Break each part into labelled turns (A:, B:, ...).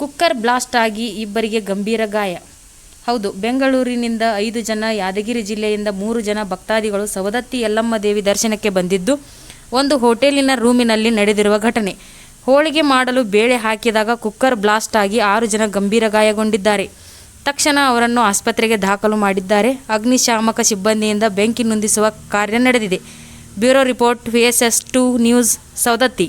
A: Cooker blast ಆಗಿ ಇಬ್ಬರಿಗೆ ಗಂಭೀರ ಗಾಯ. ಹೌದು, ಬೆಂಗಳೂರಿನಿಂದ ಐದು ಜನ, ಯಾದಗಿರಿ ಜಿಲ್ಲೆಯಿಂದ ಮೂರು ಜನ ಭಕ್ತಾದಿಗಳು ಸವದತ್ತಿ ಯಲ್ಲಮ್ಮ ದೇವಿ ದರ್ಶನಕ್ಕೆ ಬಂದಿದ್ದು, ಒಂದು ಹೋಟೆಲಿನ ರೂಮಿನಲ್ಲಿ ನಡೆದಿರುವ ಘಟನೆ. ಹೋಳಿಗೆ ಮಾಡಲು ಬೇಳೆ ಹಾಕಿದಾಗ ಕುಕ್ಕರ್ ಬ್ಲಾಸ್ಟ್ ಆಗಿ ಆರು ಜನ ಗಂಭೀರ ಗಾಯಗೊಂಡಿದ್ದಾರೆ. ತಕ್ಷಣ ಅವರನ್ನು ಆಸ್ಪತ್ರೆಗೆ ದಾಖಲು ಮಾಡಿದ್ದಾರೆ. ಅಗ್ನಿಶಾಮಕ ಸಿಬ್ಬಂದಿಯಿಂದ ಬೆಂಕಿ ನೊಂದಿಸುವ ಕಾರ್ಯ ನಡೆದಿದೆ. Bureau report, V S S two news, Savadatti.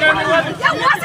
B: Eu
C: gosto